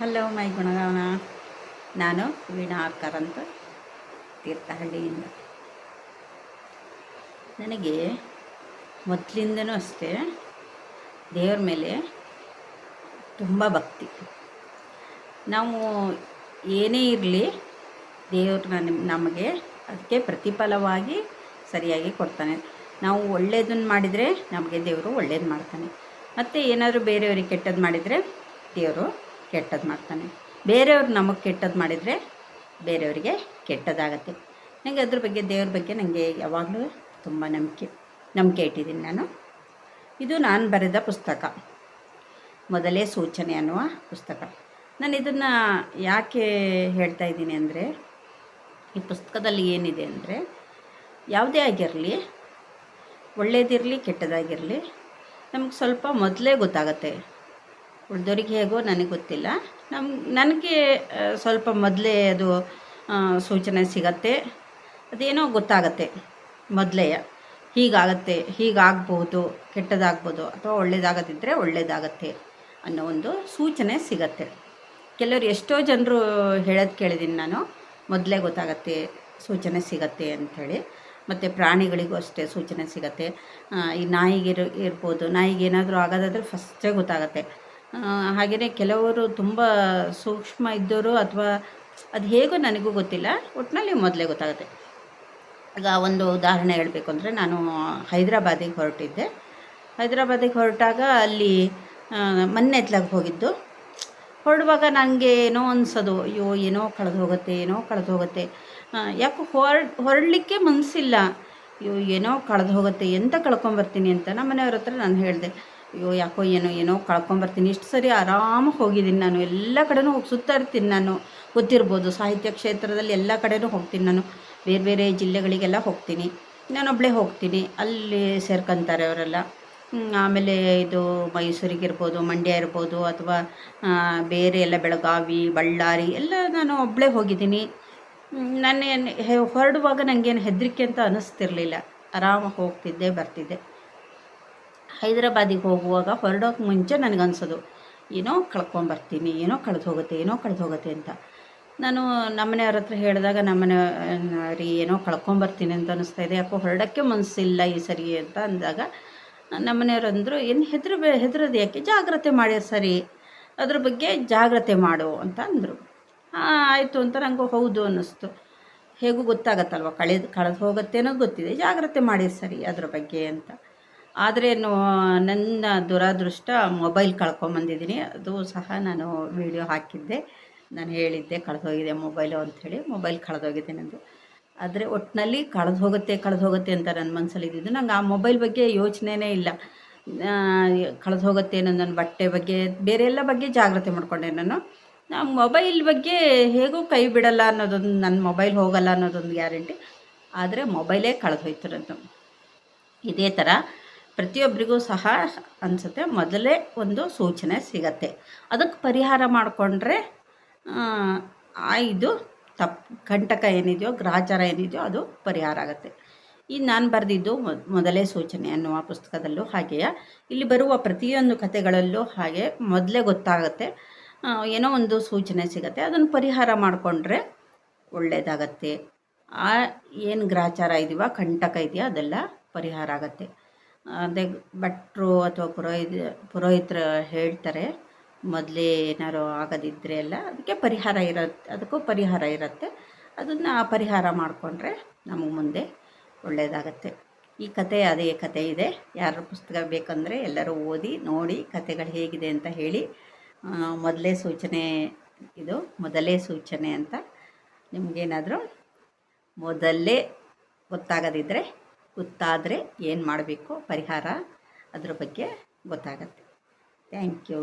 Hello, ಮೈ ಗುಣಗಾನ. ನಾನು Veena archer ಅಂತ ತೀರ್ಥಹಳ್ಳಿಯಿಂದ. ನನಗೆ ಮೊದಲಿಂದನೂ ಅಷ್ಟೇ ದೇವ್ರ ಮೇಲೆ ತುಂಬ ಭಕ್ತಿ. ನಾವು ಏನೇ ಇರಲಿ ದೇವರು ನಿಮ್, ನಮಗೆ ಅದಕ್ಕೆ ಪ್ರತಿಫಲವಾಗಿ ಸರಿಯಾಗಿ ಕೊಡ್ತಾನೆ. ನಾವು ಒಳ್ಳೆಯದನ್ನು ಮಾಡಿದರೆ ನಮಗೆ ದೇವರು ಒಳ್ಳೇದು ಮಾಡ್ತಾನೆ. ಮತ್ತು ಏನಾದರೂ ಬೇರೆಯವ್ರಿಗೆ ಕೆಟ್ಟದ್ದು ಮಾಡಿದರೆ ದೇವರು ಕೆಟ್ಟದ್ದು ಮಾಡ್ತಾನೆ. ಬೇರೆಯವ್ರು ನಮಗೆ ಕೆಟ್ಟದ್ದು ಮಾಡಿದರೆ ಬೇರೆಯವರಿಗೆ ಕೆಟ್ಟದಾಗತ್ತೆ. ನನಗೆ ಅದ್ರ ಬಗ್ಗೆ, ದೇವ್ರ ಬಗ್ಗೆ ನನಗೆ ಯಾವಾಗಲೂ ತುಂಬ ನಂಬಿಕೆ ನಂಬಿಕೆ ಇಟ್ಟಿದ್ದೀನಿ ನಾನು. ಇದು ನಾನು ಬರೆದ ಪುಸ್ತಕ. ಮೊದಲೇ ಸೂಚನೆ ಅನ್ನುವ ಪುಸ್ತಕ. ನಾನು ಇದನ್ನು ಯಾಕೆ ಹೇಳ್ತಾ ಇದ್ದೀನಿ ಅಂದರೆ, ಈ ಪುಸ್ತಕದಲ್ಲಿ ಏನಿದೆ ಅಂದರೆ, ಯಾವುದೇ ಆಗಿರಲಿ, ಒಳ್ಳೇದಿರಲಿ ಕೆಟ್ಟದಾಗಿರಲಿ, ನಮಗೆ ಸ್ವಲ್ಪ ಮೊದಲೇ ಗೊತ್ತಾಗತ್ತೆ. ಉಳ್ದೋರಿಗೆ ಹೇಗೋ ನನಗೆ ಗೊತ್ತಿಲ್ಲ. ನಮ್ಮ ನನಗೆ ಸ್ವಲ್ಪ ಮೊದಲೇ ಅದು ಸೂಚನೆ ಸಿಗತ್ತೆ. ಅದೇನೋ ಗೊತ್ತಾಗತ್ತೆ ಮೊದಲೇ ಹೀಗಾಗತ್ತೆ, ಹೀಗಾಗ್ಬೋದು, ಕೆಟ್ಟದಾಗ್ಬೋದು ಅಥವಾ ಒಳ್ಳೇದಾಗದಿದ್ದರೆ ಒಳ್ಳೇದಾಗತ್ತೆ ಅನ್ನೋ ಒಂದು ಸೂಚನೆ ಸಿಗತ್ತೆ. ಕೆಲವರು ಎಷ್ಟೋ ಜನರು ಹೇಳೋದು ಕೇಳಿದ್ದೀನಿ ನಾನು. ಮೊದಲೇ ಗೊತ್ತಾಗತ್ತೆ ಸೂಚನೆ ಸಿಗತ್ತೆ ಅಂಥೇಳಿ. ಮತ್ತು ಪ್ರಾಣಿಗಳಿಗೂ ಅಷ್ಟೇ ಸೂಚನೆ ಸಿಗತ್ತೆ. ಈ ನಾಯಿಗೆ ಇರ್ ಇರ್ಬೋದು, ನಾಯಿಗೆ ಏನಾದರೂ ಆಗೋದಾದ್ರೆ ಫಸ್ಟೇ ಗೊತ್ತಾಗತ್ತೆ. ಹಾಗೆಯೇ ಕೆಲವರು ತುಂಬ ಸೂಕ್ಷ್ಮ ಇದ್ದವರು ಅಥವಾ ಅದು ಹೇಗೋ ನನಗೂ ಗೊತ್ತಿಲ್ಲ. ಒಟ್ಟಿನಲ್ಲಿ ಮೊದಲೇ ಗೊತ್ತಾಗುತ್ತೆ. ಈಗ ಒಂದು ಉದಾಹರಣೆ ಹೇಳಬೇಕು ಅಂದರೆ ನಾನು ಹೈದರಾಬಾದಿಗೆ ಹೊರಟಿದ್ದೆ. ಹೈದರಾಬಾದಿಗೆ ಹೊರಟಾಗ ಅಲ್ಲಿ ಮನ್ನೆತ್ಲಾಗ ಹೋಗಿದ್ದು. ಹೊರಡುವಾಗ ನನಗೆ ಏನೋ ಅನ್ಸೋದು, ಅಯ್ಯೋ, ಏನೋ ಕಳೆದು ಹೋಗುತ್ತೆ, ಏನೋ ಕಳೆದು ಹೋಗುತ್ತೆ. ಯಾಕೋ ಹೊರ, ಹೊರಡಲಿಕ್ಕೆ ಮನಸ್ಸಿಲ್ಲ ಅಯ್ಯೋ, ಏನೋ ಕಳೆದು ಹೋಗುತ್ತೆ, ಎಂತ ಕಳ್ಕೊಂಬರ್ತೀನಿ? ಅಂತ ನಮ್ಮ ಮನೆಯವ್ರ ಹತ್ರ ನಾನು ಹೇಳಿದೆ. ಅಯ್ಯೋ, ಯಾಕೋ ಏನೋ ಏನೋ ಕಳ್ಕೊಂಬರ್ತೀನಿ. ಇಷ್ಟು ಸರಿ ಆರಾಮಾಗಿ ಹೋಗಿದ್ದೀನಿ ನಾನು. ಎಲ್ಲ ಕಡೆನೂ ಹೋಗಿ ಸುತ್ತಾಡ್ತೀನಿ ನಾನು. ಗೊತ್ತಿರ್ಬೋದು, ಸಾಹಿತ್ಯ ಕ್ಷೇತ್ರದಲ್ಲಿ ಎಲ್ಲ ಕಡೆನೂ ಹೋಗ್ತೀನಿ ನಾನು. ಬೇರೆ ಬೇರೆ ಜಿಲ್ಲೆಗಳಿಗೆಲ್ಲ ಹೋಗ್ತೀನಿ. ನಾನೊಬ್ಬಳೇ ಹೋಗ್ತೀನಿ. ಅಲ್ಲಿ ಸೇರ್ಕೊಂತಾರೆ ಅವರೆಲ್ಲ. ಆಮೇಲೆ ಇದು ಮೈಸೂರಿಗೆ ಇರ್ಬೋದು ಮಂಡ್ಯ ಇರ್ಬೋದು, ಅಥವಾ ಬೇರೆ ಎಲ್ಲ ಬೆಳಗಾವಿ, ಬಳ್ಳಾರಿ, ಎಲ್ಲ ನಾನು ಒಬ್ಬಳೇ ಹೋಗಿದ್ದೀನಿ. ನಾನು ಏನು ಹೊರಡುವಾಗ ನನಗೇನು ಹೆದರಿಕೆ ಅಂತ ಅನ್ನಿಸ್ತಿರ್ಲಿಲ್ಲ ಆರಾಮಾಗಿ ಹೋಗ್ತಿದ್ದೆ, ಬರ್ತಿದ್ದೆ. ಹೈದ್ರಾಬಾದಿಗೆ ಹೋಗುವಾಗ ಹೊರಡೋಕೆ ಮುಂಚೆ ನನಗನ್ಸೋದು, ಏನೋ ಕಳ್ಕೊಂಬರ್ತೀನಿ, ಏನೋ ಕಳೆದು ಹೋಗುತ್ತೆ ಏನೋ ಕಳೆದು ಹೋಗುತ್ತೆ ಅಂತ. ನಾನು ನಮ್ಮನೆಯವ್ರ ಹತ್ರ ಹೇಳಿದಾಗ ನಮ್ಮನೆ ರೀ, ಏನೋ ಕಳ್ಕೊಂಬರ್ತೀನಿ ಅಂತ ಅನ್ನಿಸ್ತಾ ಇದೆ, ಯಾಕೋ ಹೊರಡೋಕ್ಕೆ ಮನಸ್ಸಿಲ್ಲ ಈ ಸರಿ ಅಂತ ಅಂದಾಗ ನಮ್ಮನೆಯವ್ರು ಅಂದರು, ಏನು ಹೆದ್ರ ಹೆದರೋದು ಯಾಕೆ? ಜಾಗ್ರತೆ ಮಾಡಿ ಸರಿ, ಅದ್ರ ಬಗ್ಗೆ ಜಾಗ್ರತೆ ಮಾಡು ಅಂತ ಅಂದರು. ಆಯಿತು ಅಂತ ನನಗೂ ಹೌದು ಅನ್ನಿಸ್ತು. ಹೇಗೂ ಗೊತ್ತಾಗತ್ತಲ್ವ? ಕಳೆದು ಕಳೆದು ಹೋಗುತ್ತೆ ಅನ್ನೋದು ಗೊತ್ತಿದೆ, ಜಾಗ್ರತೆ ಮಾಡಿ ಸರಿ ಅದ್ರ ಬಗ್ಗೆ ಅಂತ. ಆದರೆ ನನ್ನ ದುರಾದೃಷ್ಟ ಮೊಬೈಲ್ ಕಳ್ಕೊಂಬಂದಿದ್ದೀನಿ. ಅದು ಸಹ ನಾನು ವಿಡಿಯೋ ಹಾಕಿದ್ದೆ. ನಾನು ಹೇಳಿದ್ದೆ ಕಳೆದೋಗಿದೆ ಮೊಬೈಲು ಅಂಥೇಳಿ. ಮೊಬೈಲ್ ಕಳೆದೋಗಿದೆ ನಂದು. ಆದರೆ ಒಟ್ಟಿನಲ್ಲಿ ಕಳೆದು ಹೋಗುತ್ತೆ ಕಳೆದು ಹೋಗುತ್ತೆ ಅಂತ ನನ್ನ ಮನಸ್ಸಲ್ಲಿ ನಂಗೆ ಆ ಮೊಬೈಲ್ ಬಗ್ಗೆ ಯೋಚನೆನೇ ಇಲ್ಲ. ಕಳೆದು ಹೋಗುತ್ತೆ ಅನ್ನೋ ನನ್ನ ಬಟ್ಟೆ ಬಗ್ಗೆ, ಬೇರೆ ಎಲ್ಲ ಬಗ್ಗೆ ಜಾಗ್ರತೆ ಮಾಡಿಕೊಂಡೆ ನಾನು. ನಾ ಮೊಬೈಲ್ ಬಗ್ಗೆ ಹೇಗೂ ಕೈ ಬಿಡಲ್ಲ ಅನ್ನೋದೊಂದು, ನನ್ನ ಮೊಬೈಲ್ ಹೋಗಲ್ಲ ಅನ್ನೋದೊಂದು ಗ್ಯಾರಂಟಿ. ಆದರೆ ಮೊಬೈಲೇ ಕಳೆದು ಹೋಯ್ತು ನಂದು. ಇದೇ ಥರ ಪ್ರತಿಯೊಬ್ಬರಿಗೂ ಸಹ ಅನಿಸುತ್ತೆ. ಮೊದಲೇ ಒಂದು ಸೂಚನೆ ಸಿಗತ್ತೆ. ಅದಕ್ಕೆ ಪರಿಹಾರ ಮಾಡಿಕೊಂಡ್ರೆ, ಆ ಇದು ತಪ್ ಕಂಟಕ ಏನಿದೆಯೋ, ಗ್ರಹಚಾರ ಏನಿದೆಯೋ ಅದು ಪರಿಹಾರ ಆಗುತ್ತೆ. ಈ ನಾನು ಬರೆದಿದ್ದು ಮೊದಲೇ ಸೂಚನೆ ಅನ್ನುವ ಪುಸ್ತಕದಲ್ಲೂ ಹಾಗೆಯೇ. ಇಲ್ಲಿ ಬರುವ ಪ್ರತಿಯೊಂದು ಕಥೆಗಳಲ್ಲೂ ಹಾಗೆ ಮೊದಲೇ ಗೊತ್ತಾಗುತ್ತೆ. ಏನೋ ಒಂದು ಸೂಚನೆ ಸಿಗುತ್ತೆ. ಅದನ್ನು ಪರಿಹಾರ ಮಾಡಿಕೊಂಡ್ರೆ ಒಳ್ಳೆಯದಾಗತ್ತೆ ಆ, ಏನು ಗ್ರಹಚಾರ ಇದೆಯೋ ಕಂಟಕ ಇದೆಯೋ ಅದೆಲ್ಲ ಪರಿಹಾರ ಆಗತ್ತೆ. ಅದೇ ಭಟ್ರು ಅಥವಾ ಪುರೋಹಿತ, ಪುರೋಹಿತರು ಹೇಳ್ತಾರೆ, ಮೊದಲೇ ಏನಾದ್ರು ಆಗದಿದ್ದರೆ ಎಲ್ಲ ಅದಕ್ಕೆ ಪರಿಹಾರ ಇರುತ್ತೆ ಅದಕ್ಕೂ ಪರಿಹಾರ ಇರುತ್ತೆ. ಅದನ್ನು ಪರಿಹಾರ ಮಾಡಿಕೊಂಡ್ರೆ ನಮಗೆ ಮುಂದೆ ಒಳ್ಳೆಯದಾಗತ್ತೆ ಈ ಕತೆ ಅದೇ ಕತೆ ಇದೆ. ಯಾರ ಪುಸ್ತಕ ಬೇಕಂದರೆ ಎಲ್ಲರೂ ಓದಿ, ನೋಡಿ ಕತೆಗಳು ಹೇಗಿದೆ ಅಂತ ಹೇಳಿ ಮೊದಲೇ ಸೂಚನೆ ಇದು, ಮೊದಲೇ ಸೂಚನೆ ಅಂತ ನಿಮಗೇನಾದರೂ ಮೊದಲೇ ಗೊತ್ತಾಗದಿದ್ದರೆ ಗೊತ್ತಾದರೆ ಏನು ಮಾಡಬೇಕು ಪರಿಹಾರ ಅದ್ರ ಬಗ್ಗೆ ಗೊತ್ತಾಗತ್ತೆ. Thank you